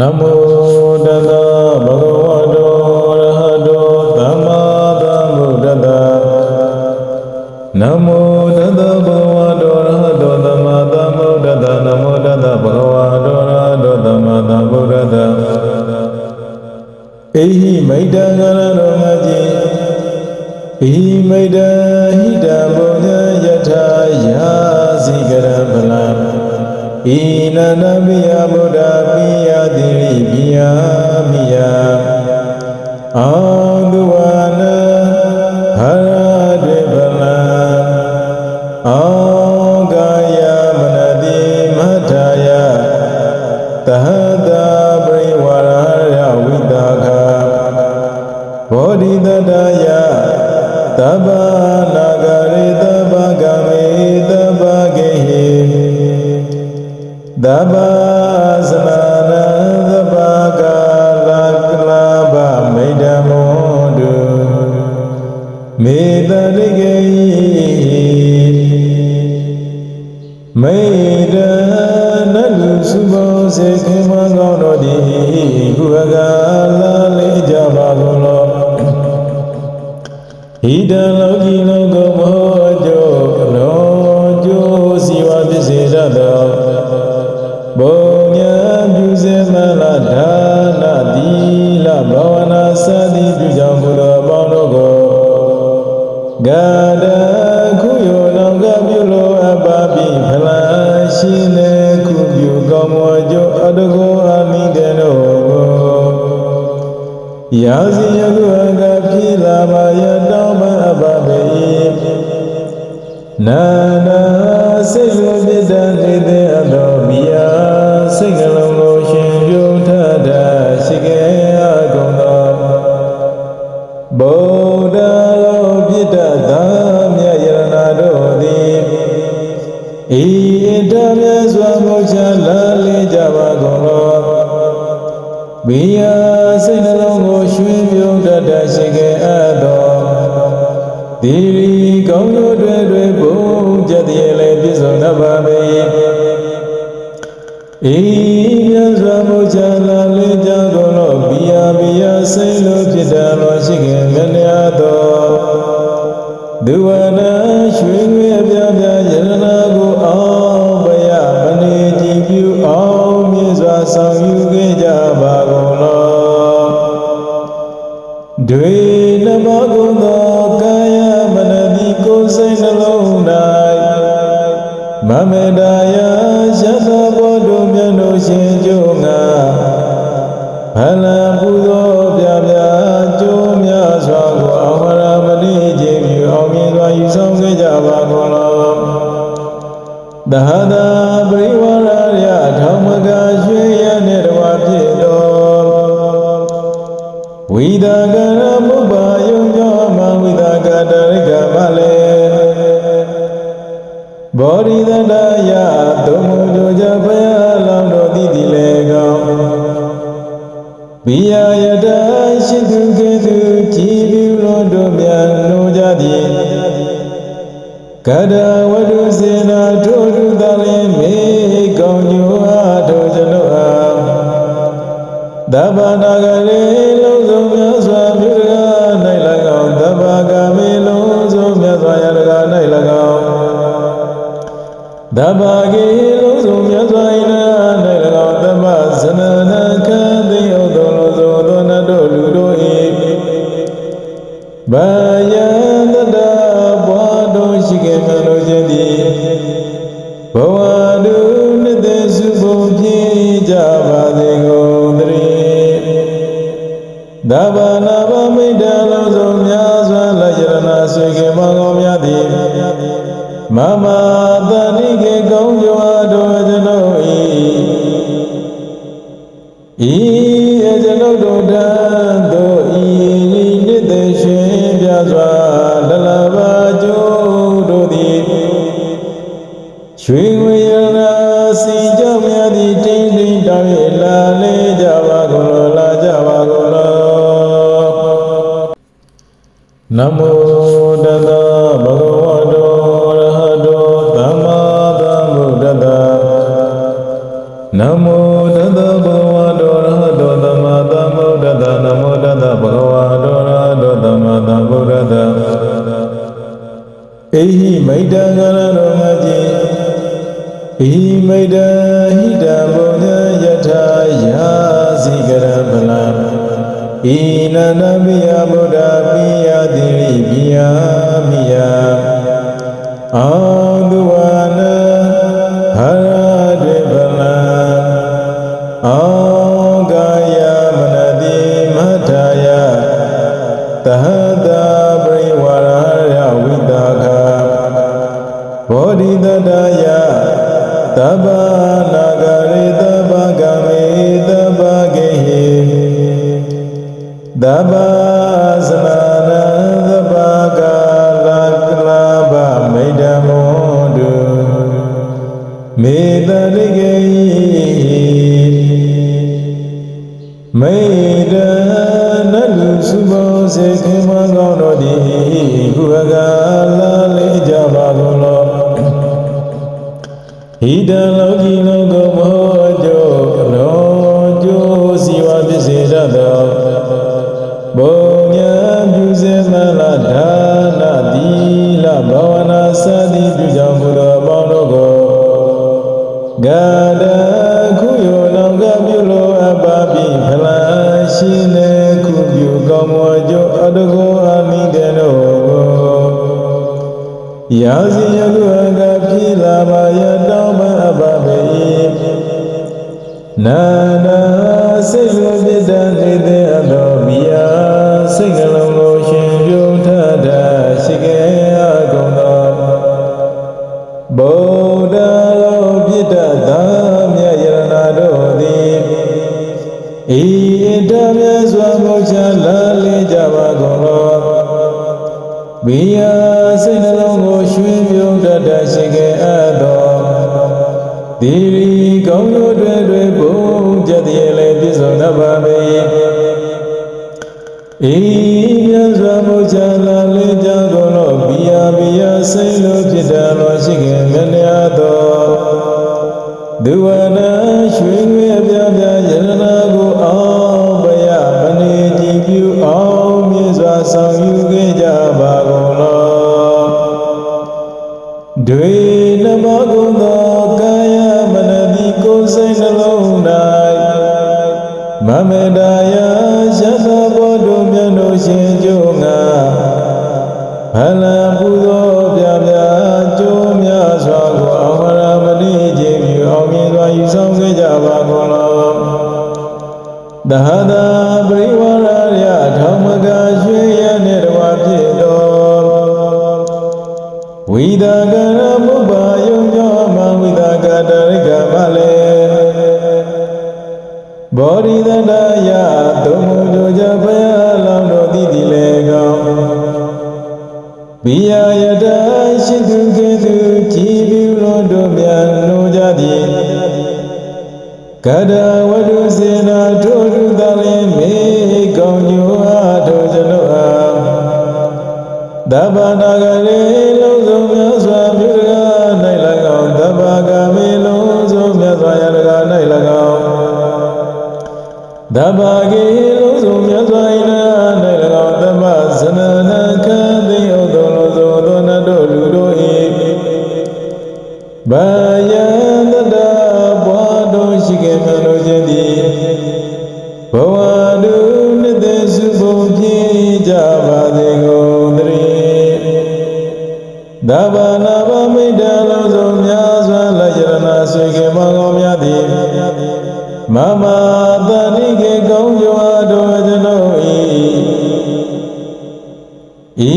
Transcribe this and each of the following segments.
နမောတတဗုဒ္ဓဝါတောရဟတောသမ္မာသမ္ဗုဒ္ဓတ္တနမောတတဗုဒ္ဓဝါတောရဟတောသမ္မာသမ္ဗုဒ္ဓတ္တနမောတတဗုဒ္ဓဝါတောရဟတောသမ္မာသမ္ဗုဒ္ဓတ္တအေဟိမိတ္တကရရောငါကြီးအေဟိမိတ္တဟိတဘုညယထာယာစီကရဗလံဣနန္တပိယဗုဒ္ဓ အာ တ္တနလူစုဘောစေခေမကောင်းတော်ဒီကုဟကလာလေးကြပါကုန်လောဟိတလောကီ ရာဇီယကုအကပြေလာပါယတောင်းပန်အပ်ပါပေနာနာစိတ်လိုပြတတ်နေတဲ့အတော်မိယာစိတ်နှလုံးကိုရှင်ပြုံးထတာရှိခဲ့အကုန်သောဗုဒ္ဓလောပြတတ်သာမြတ်ယရနာတို့သည်ဤတမြတ်စွာမောချလာလေကြပါကုန်လောဘိယာစိတ်နှ လုံးကိုရွှင်ပြုံးတတ်တာရှိခဲ့အပ်သောဒီရီကောင်းကျိုးတွေတွေဘုံကြည်တည်းလည်းပြည့်စုံတတ်ပါပေဤမြတ်စွာဘုရားလာလေကြကုန်လောဘိယာဘိယာစိတ်လိုဖြစ်တယ်လို့ရှိခဲ့မြတ်များသောဒုဝ ဖလံပူဇော်ပြပြကျိုးများစွာကိုအဝရမတိခြင်းပြုအောင်မြင်စွာယူဆောင်ခဲ့ကြပါကုန်လောသဟတာပရိဝရရထောင်မက ကတဝတ္ထုစေနာထိုထုတလည်းမေကောင်းညိုအားထိုကျွန်ုပ်အားသဗ္ဗနာဂရေလုံးစုံမြတ်စွာဘုရား၌၎င်းသဗ္ဗကမေလုံးစုံမြတ်စွာရတကာ၌၎င်းသဗ္ဗကေလုံးစုံမြတ်စွာဤနာ၌၎င်းသဗ္ဗဇနနာခံသိဥသောလုံးစုံသောနတ်တို့လူတို့၏ဘာ ကြပါစေကုန်သတည်းသဗ္ဗနာဗမိတ္တလုံးစုံများစွာလက်ရဏဆွေကေမကောင်းများသည်မမတဏိကေကောင်းကြွား နမောတတဘဂဝတောရဟတောသမ္မာသမ္ဗုဒ္ဓတနမောတတဘဂဝတောရဟတောသမ္မာသမ္ဗုဒ္ဓတနမောတတဘဂဝတောရဟတောသမ္မာသမ္ဗုဒ္ဓတအိဟိမိတ္တကရရောမတိအိမိတ္တဟိတဘုဇယထာယာစီကရပလံဤနန္ဒ ဟ ဘော နာ ပြည့်စုံတတ်ပါပေဤမြတ်စွာဘုရားလာလေကြကုန်လောဘိယာဘိယာစိတ်လိုဖြစ်တယ်လို့ရှိခင်မြတ်များသောဒုဝနာရွှေငွေအပြားပြားယရနာကိုအောင်ပယမနေကြည်ပြုအောင်မြင့်စွာဆောင်ယူခဲ့ကြပါကုန်လောဒွေ မမေတ္တာယရသဘောတို့မြတ်တို့ရှင်ကျိုးငါဖလံပူသောပြပြကျိုးများစွာကိုအမရမတိခြင်းပြုအောင်မြင်စွာယူဆောင်ခဲ့ကြပါကုန်လောသဟတာပရိဝရရထောမကရွှေရနှင့်တဝဖြစ်တော်ဝိဒါက ဘောဓိတတယသုံးမှုတို့ကြဘုရားလောင်းတော်တည်တည်လေကောင်းဘိယယတရှိသူကဲ့သို့ကြည်ပြုလို့တို့မြတ်လို့ကြသည်ကတဝတ္ထုစေနာထိုထုတလည်းမေကောင်းညိုအားထိုကျွန်ုပ်အားတပ္ပနာကလေး တပ္ပကေလုံးစုံမြတ်စွာရတက၌၎င်းတပ္ပဇနနာခံသိဥသောလုံးစုံသောနတ်တို့လူတို့၏ဘာယံတတဘွားတို့ရှိခဲ့မြတ်လို့ခြင်းသည်ဘဝတုနှစ်သက်စုပုံပြည့်ကြပါစေကုန်သတည်းသဗ္ဗနာဗမိတ္တလုံးစုံများစွာလက်ရဏဆွေကေမောင်ကောင်းများသည်မမတဏိ ကေကောင်းကြွားတော်ကျွန်ုပ်၏ဤ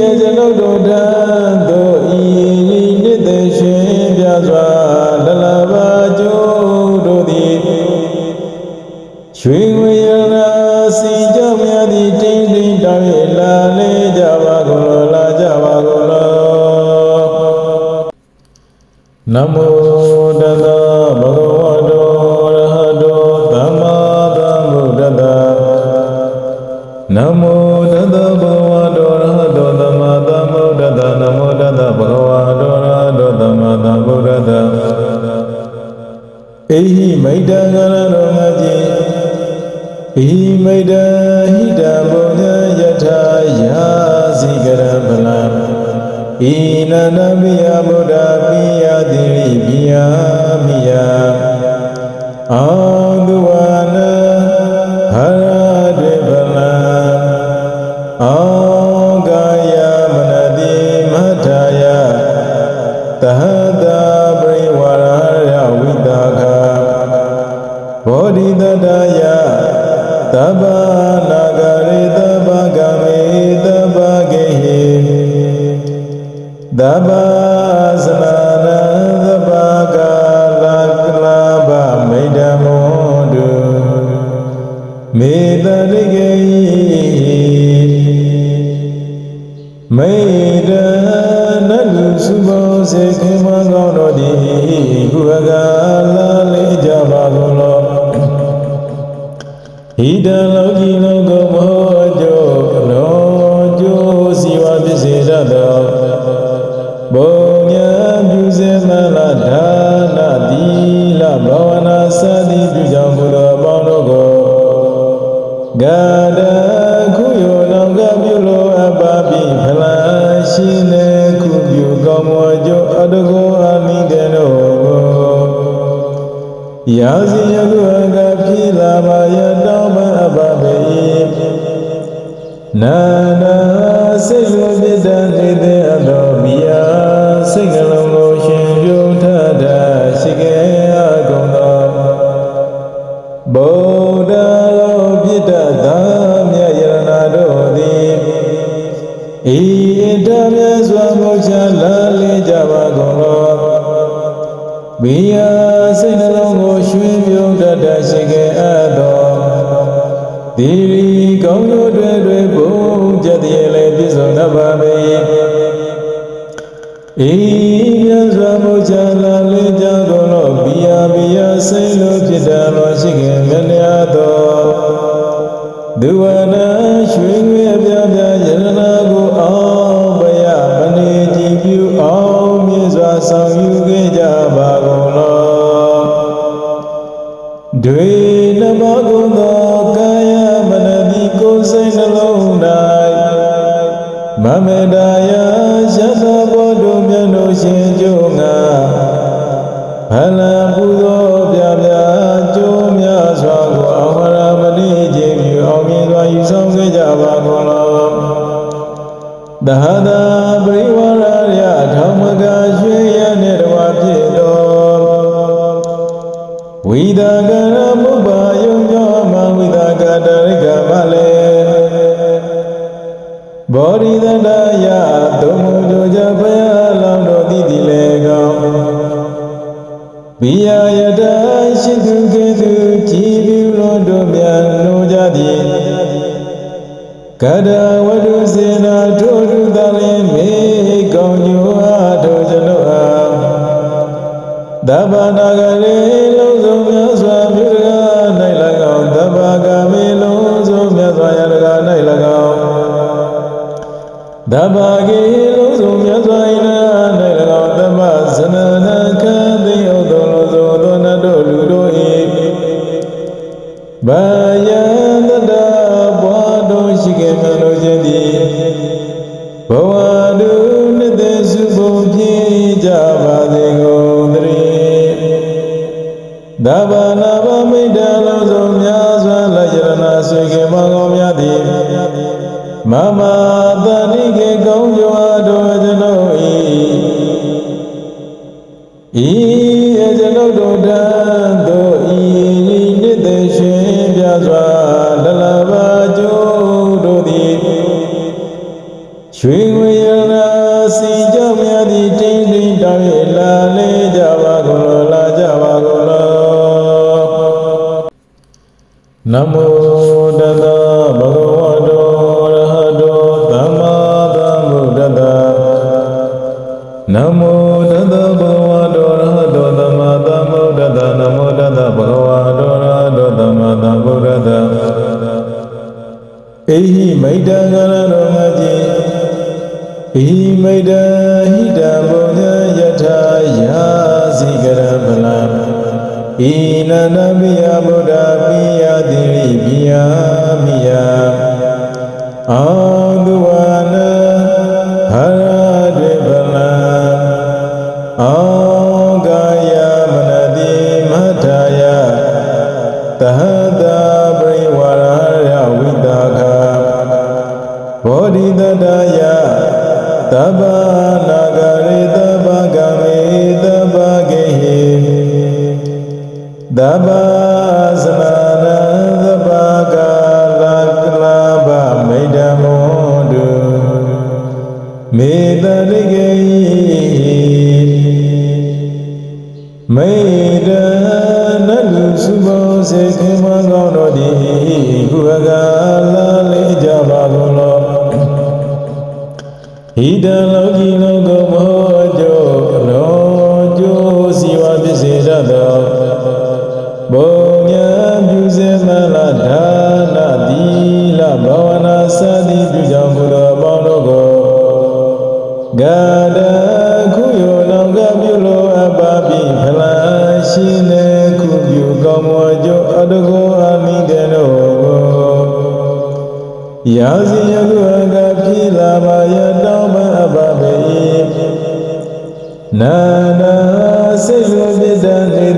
အကျွန်ုပ်တို့တန်တို့ဤနှစ်သက်ရှင်ပြစွာလလဘာကျိုးတို့သည်ရွှေငွေရနာစီကြောင့်များသည်တိမ့်တိမ့်တောင်း၍လာလေကြပါကုန်လောလာကြပါကုန်လောနမောတသဗုဒ္ဓ နမောတသဗ္ဗဝတောရဟတောသမ္မာသမ္ဗုဒ္ဓတနမောတသဗ္ဗဝတောရဟတောသမ္မာသမ္ဗုဒ္ဓတအိဟိမိတ္တကရဏောငါတိအိမိတ္တဟိတဗုဒ္ဓယထာယာစီကရပလံဣနန္ဒပိယဗုဒ္ဓပိယတိပိယမိယအာ စုစေခင်မကောင်းတော်သည်ခုအကလာလေးကြပါကုန်လောဣတလောကီလော Yes, အေးမြတ်စွာဘုရားလာလေးကြတော်လို့ဘီယာဘီယာစိတ်လို့ဖြစ်တာမရှိခင်မလျာတော်ဒုဝနာရွှေငွေပြပြယရနာကိုအောင်ပယမနေကြည်ပြုအောင်မြတ်စွာဆောင်ယူခဲ့ကြပါကုန်လောတွေနမောကုန်သောကာယမနတိကိုယ်စိတ်နှလုံး၌မမေတ္တာ هلا ဝဒုစေနာထိုထုသလင်းမေကောင်းညိုအားထိုကျွန်ုပ်အားသဗ္ဗနာဂရေလုံးစုံမြတ်စွာဘုရား၌၎င်းသဗ္ဗကာမေလုံးစုံမြတ်စွာယတကာ၌၎င်းသဗ္ဗကေ দাবানা စေခေမကော ရာဇီယကုအကပြေလာပါရတောင်းမအပ်ပါပေနာနာစိတ်လိုပြတဲ့နေ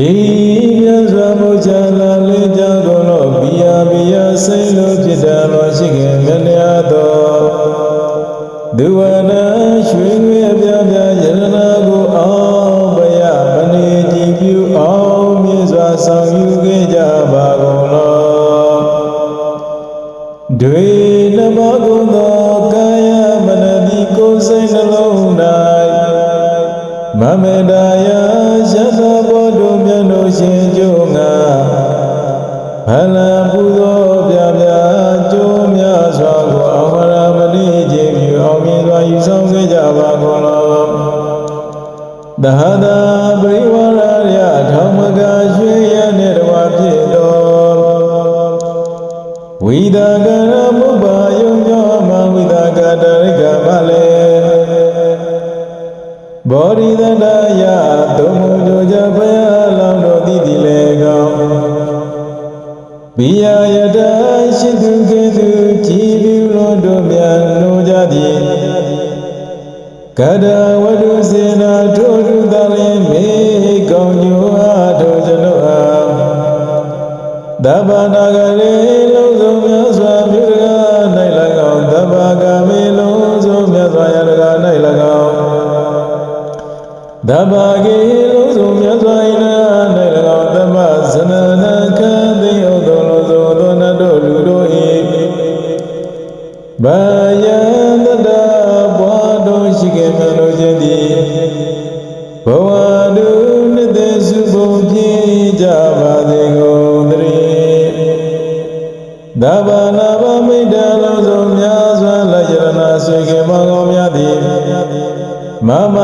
ဤမြတ်စွာဘုရားလာလေကြကုန်လောဘီယာဘီယာစိတ်လိုဖြစ်တယ်လို့ရှိခဲ့မြတ်များသောဒုဝနာရွှေငွေပြပြယရနာကိုအောင်ပယမနေကြည်ပြုအောင်မြတ်စွာဆောင်ယူခဲ့ကြပါကုန်လောဒွေနမကုံသောကာယမနတိကိုယ်စိတ်နှလုံး၌မမေတ္တာ ဖလံပူဇော်ပြပြကျိုးများစွာကိုအဝရမတိခြင်းပြုအောင်မြင်စွာယူဆောင်ခဲ့ကြပါကုန်လောသဟတာပရိဝရရထောမကရွှေရနှင့်တဝဖြစ်တော်ဝိဒါကရမုပ္ပါယုံကြောမဝိဒါကတရိကမလေဘောဓိတတ က သဗ္ဗနာဗမိတ္တလုံးစုံများစွာလယရနာဆွေကေမကောင်းများသည်မမ